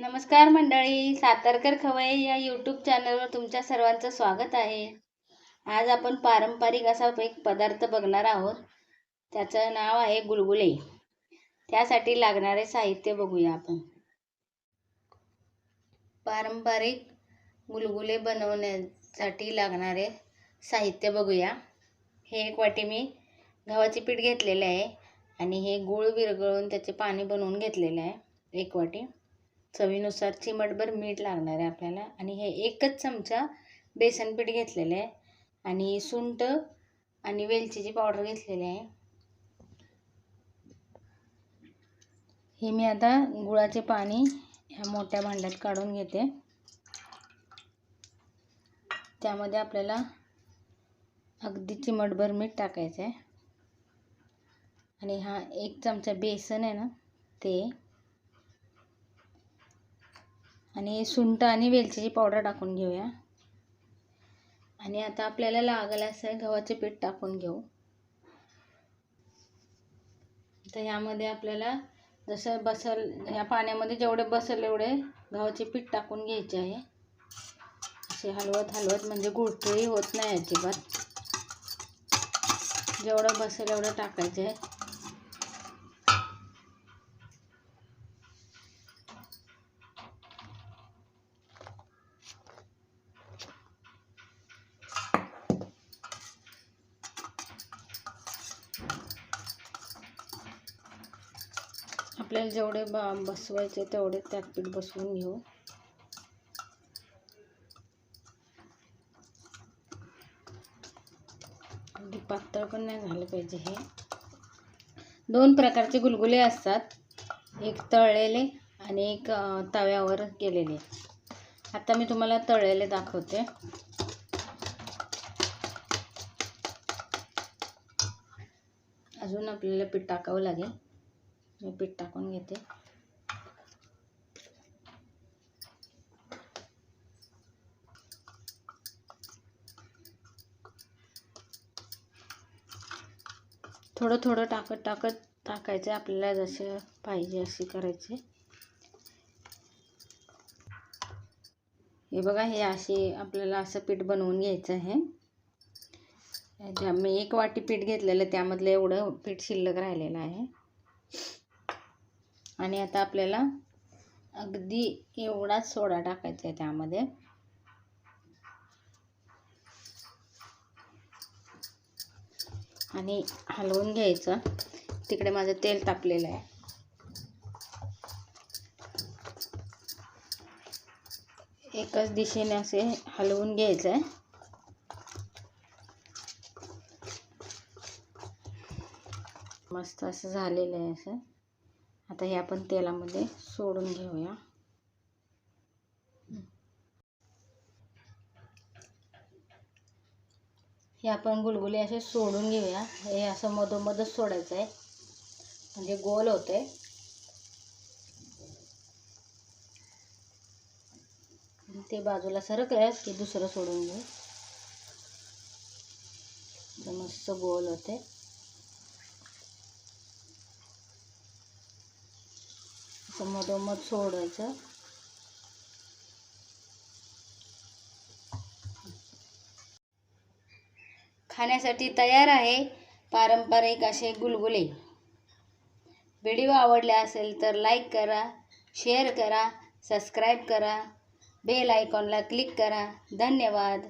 नमस्कार मंडळी सातारकर खवय या यूट्यूब चॅनलवर तुमच्या सर्वांचं स्वागत आहे. आज आपण पारंपरिक असा एक पदार्थ बघणार आहोत. त्याचं नाव आहे गुलगुले त्यासाठी लागणारे साहित्य बघूया आपण. पारंपरिक गुलगुले बनवण्यासाठी लागणारे साहित्य बघूया. हे एक वाटी मी गव्हाचे पीठ घेतलेले आहे आणि हे गूळ विरघळून त्याचे पाणी बनवून घेतलेले आहे. एक वाटी. चवीनुसार चिमटभर मीठ लागणार आहे आपल्याला. आणि हे एकच चमचा बेसन पीठ घेतलेलं आहे. आणि सुंट आणि वेलचीची पावडर घेतलेली आहे. हे मी आता गुळाचे पाणी ह्या मोठ्या भांड्यात काढून घेते. त्यामध्ये आपल्याला अगदी चिमटभर मीठ टाकायचं आहे आणि हा एक चमचा बेसन आहे ना ते आणि सुंठ आणि वेलचीची पावडर टाकून घेऊया. आणि आता आपल्याला लागलं असं गव्हाचे पीठ टाकून घेऊ. तर यामध्ये आपल्याला जसं बसल या पाण्यामध्ये जेवढे बसल एवढे गव्हाचे पीठ टाकून घ्यायचे आहे. असे हलवत हलवत म्हणजे गुळतुळी होत नाही अजिबात. जेवढं बसेल एवढं टाकायचं आहे. आपल्याला जेवढे ब बसवायचे तेवढे त्यात पीठ बसवून घेऊ. अगदी पातळ पण नाही झालं पाहिजे हे. दोन प्रकारचे गुलगुले असतात. एक तळलेले आणि एक तव्यावर केलेले. आता मी तुम्हाला तळलेले दाखवते. अजून आपल्याला पीठ टाकावं लागेल. मी पीठ टाकून घेते. थोडं थोडं टाकत टाकत टाकायचं आपल्याला जसे पाहिजे असे करायचे. हे बघा हे असे आपल्याला असं पीठ बनवून घ्यायचं आहे. ज्या मी एक वाटी पीठ घेतलेलं त्यामधलं एवढं पीठ शिल्लक राहिलेलं आहे. आणि आता आपल्याला अगदी एवढाच सोडा टाकायचा आहे त्यामध्ये. आणि हलवून घ्यायचं. तिकडे माझं तेल तापलेलं आहे. एकाच दिशेने असे हलवून घ्यायचं आहे मस्त असं झालेलं आहे असं. आता हे आपण तेलामध्ये सोडून घेऊया. हे आपण गुलगुले असे सोडून घेऊया. हे असं मधोमधच सोडायचं आहे. म्हणजे गोल होते. ते बाजूला सरकलं की दुसरं सोडून घेऊ. मस्त गोल होते. असं मधोमध सोडायचं. खाण्यासाठी तयार आहे पारंपरिक असे गुलगुले. व्हिडिओ आवडले असेल तर लाईक करा शेअर करा सबस्क्राईब करा बेल आयकॉनला क्लिक करा. धन्यवाद.